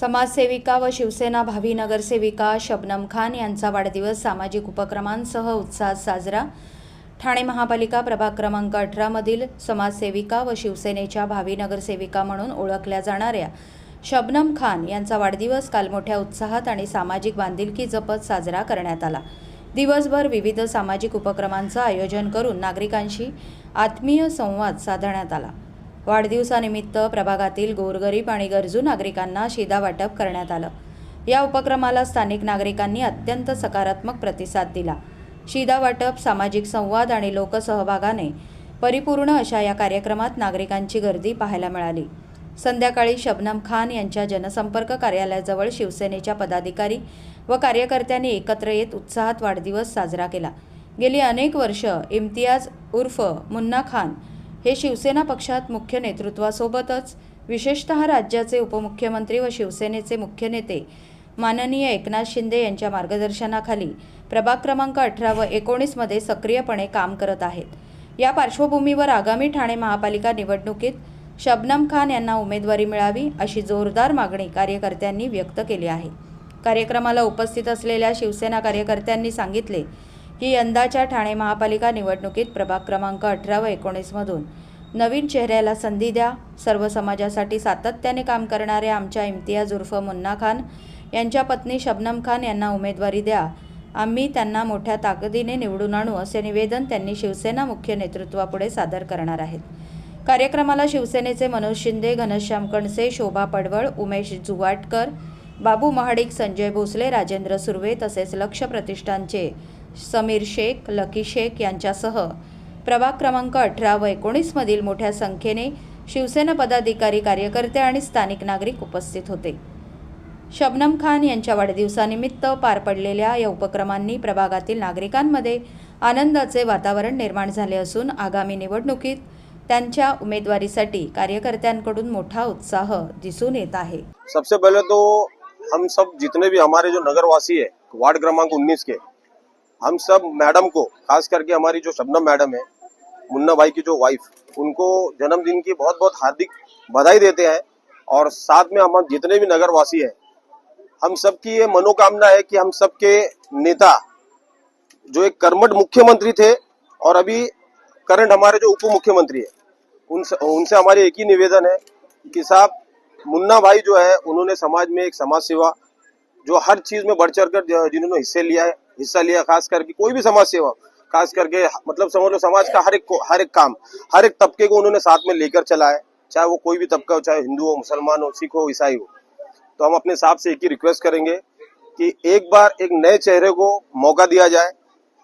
समाजसेविका व शिवसेना भावी नगरसेविका शबनम खान यांचा वाढदिवस सामाजिक उपक्रमांसह उत्साहात साजरा. ठाणे महापालिका प्रभाग क्रमांक अठरामधील समाजसेविका व शिवसेनेच्या भावी नगरसेविका म्हणून ओळखल्या जाणाऱ्या शबनम खान यांचा वाढदिवस काल मोठ्या उत्साहात आणि सामाजिक बांधिलकी जपत साजरा करण्यात आला. दिवसभर विविध सामाजिक उपक्रमांचं आयोजन करून नागरिकांशी आत्मीय संवाद साधण्यात आला. वाढदिवसानिमित्त प्रभागातील गोरगरीब आणि गरजू नागरिकांना शिदा वाटप करण्यात आलं. या उपक्रमाला स्थानिक नागरिकांनी अत्यंत सकारात्मक प्रतिसाद दिला. शिदा वाटप सामाजिक संवाद आणि लोकसहभागाने परिपूर्ण अशा या कार्यक्रमात नागरिकांची गर्दी पाहायला मिळाली. संध्याकाळी शबनम खान यांच्या जनसंपर्क कार्यालयाजवळ शिवसेनेच्या पदाधिकारी व कार्यकर्त्यांनी एकत्र येत उत्साहात वाढदिवस साजरा केला. गेली अनेक वर्ष इम्तियाज उर्फ मुन्ना खान हे शिवसेना पक्षात मुख्य नेतृत्वासोबतच विशेषतः राज्याचे उपमुख्यमंत्री व शिवसेनेचे मुख्य नेते माननीय एकनाथ शिंदे यांच्या मार्गदर्शनाखाली प्रभाग क्रमांक अठरा व एकोणीसमध्ये सक्रियपणे काम करत आहेत. या पार्श्वभूमीवर आगामी ठाणे महापालिका निवडणुकीत शबनम खान यांना उमेदवारी मिळावी अशी जोरदार मागणी कार्यकर्त्यांनी व्यक्त केली आहे. कार्यक्रमाला उपस्थित असलेल्या शिवसेना कार्यकर्त्यांनी सांगितले की यंदाच्या ठाणे महापालिका निवडणुकीत प्रभाग क्रमांक अठरा व एकोणीसमधून नवीन चेहऱ्याला संधी द्या. सर्व समाजासाठी सातत्याने काम करणाऱ्या आमच्या इम्तियाज उर्फ मुन्ना खान यांच्या पत्नी शबनम खान यांना उमेदवारी द्या. आम्ही त्यांना मोठ्या ताकदीने निवडून आणू असे निवेदन त्यांनी शिवसेना मुख्य नेतृत्वापुढे सादर करणार आहेत. कार्यक्रमाला शिवसेनेचे मनोज शिंदे घनश्याम कणसे शोभा पडवळ उमेश जुवाटकर बाबू महाडिक संजय भोसले राजेंद्र सुर्वे तसेच लक्ष प्रतिष्ठानचे समीर शेख लकी शेख यांच्यासह प्रभाग क्रमांक अठरा व एकोणीसमधील मोठ्या संख्येने शिवसेना पदाधिकारी कार्यकर्ते आणि स्थानिक नागरिक उपस्थित होते. शबनम खान यांच्या वाढदिवसानिमित्त पार पडलेल्या या उपक्रमांनी प्रभागातील नागरिकांमध्ये आनंदाचे वातावरण निर्माण झाले असून आगामी निवडणुकीत त्यांच्या उमेदवारीसाठी कार्यकर्त्यांकडून मोठा उत्साह दिसून येत आहे. सबसे पहले तो हम सब जितने भी हमारे जो नगरवासी है वार्ड क्रमांक 19 के हम सब मैडम को खास करके हमारी जो शबनम मैडम है मुन्ना भाई की जो वाइफ उनको जन्मदिन की बहुत बहुत हार्दिक बधाई देते हैं और साथ में हम जितने भी नगरवासी हैं, हम सबकी ये मनोकामना है कि हम सबके नेता जो एक कर्मठ मुख्यमंत्री थे और अभी करंट हमारे जो उप मुख्यमंत्री है, उनसे उनसे हमारे एक ही निवेदन है कि साहब, मुन्ना भाई जो है, उन्होंने समाज में एक समाज सेवा जो हर चीज़ में बढ़ चढ़ कर जिन्होंने हिस्से लिया है, हिस्सा लिया खास करके कोई भी समाज सेवा खास करके मतलब समझ लो समाज का हर एक हर एक काम, हर एक तबके को उन्होंने साथ में लेकर चला है, चाहे वो कोई भी तबका हो, चाहे हिंदू हो, मुसलमान हो, सिख हो, ईसाई हो। तो हम अपने साहब से एक ही रिक्वेस्ट करेंगे कि एक बार एक नए चेहरे को मौका दिया जाए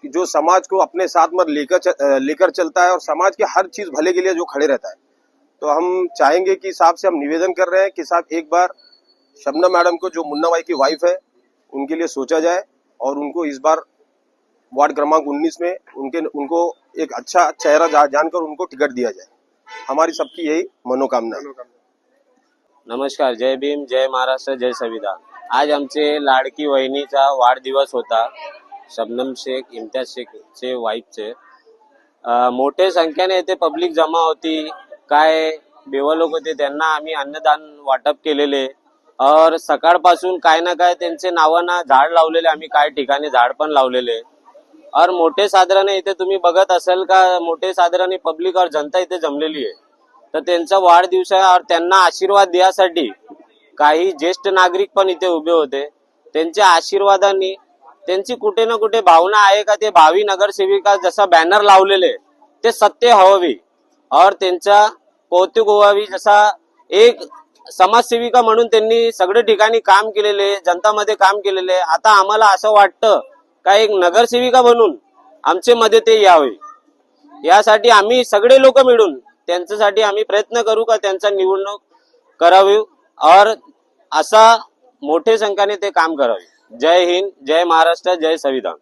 कि जो समाज को अपने साथ में लेकर लेकर चलता है और समाज के हर चीज़ भले के लिए जो खड़े रहता है। तो हम चाहेंगे कि साहब से हम निवेदन कर रहे हैं कि साहब एक बार शबना मैडम को, जो मुन्ना भाई की वाइफ है, उनके लिए सोचा जाए और उनको इस बार वार्ड क्रमांक 19 में उनके उनको एक अच्छा चेहरा जा, जानकर उनको टिकट दिया जाए। हमारी सबकी यही मनोकामना नमस्कार जय भीम जय महाराष्ट्र जय संविधान। आज आमचे लाडकी वहिनीचा वाढदिवस होता शबनम शेख इम्तियाज शेखचे वाईफचे अं, मोठे संख्येने येथे पब्लिक जमा होती. काय बेवा लोक होते त्यांना आम्ही अन्नदान वाटप केलेले. और सकाळपासून काय ना काय त्यांचे नावांना झाड लावलेले आम्ही काय ठिकाणी झाड पण लावलेले. और मोठे साधारण इथे तुम्ही बघत असाल का मोठे साधारणे पब्लिक और जनता इथे जमलेली आहे. तर त्यांचा वाढदिवस आहे और त्यांना आशीर्वाद द्यासाठी काही ज्येष्ठ नागरिक पण इथे उभे होते. त्यांच्या आशीर्वादांनी त्यांची कुठे ना कुठे भावना आहे का ते भावी नगरसेविका जसा बॅनर लावलेले ते सत्य हवावी. और त्यांचा कौतुक व्हावी जसा एक समाजसेविका म्हणून त्यांनी सगळे ठिकाणी काम केलेले जनतामध्ये काम केलेले आता आम्हाला असं वाटतं का एक नगरसेविका बनून आमचे मध्ये ते यावे. यासाठी आम्ही सगळे लोक मिळून त्यांच्यासाठी आम्ही प्रयत्न करू का त्यांचा निवडणूक करावी. और असा मोठे संख्येने ते काम करावे. जय हिंद जय महाराष्ट्र जय संविधान.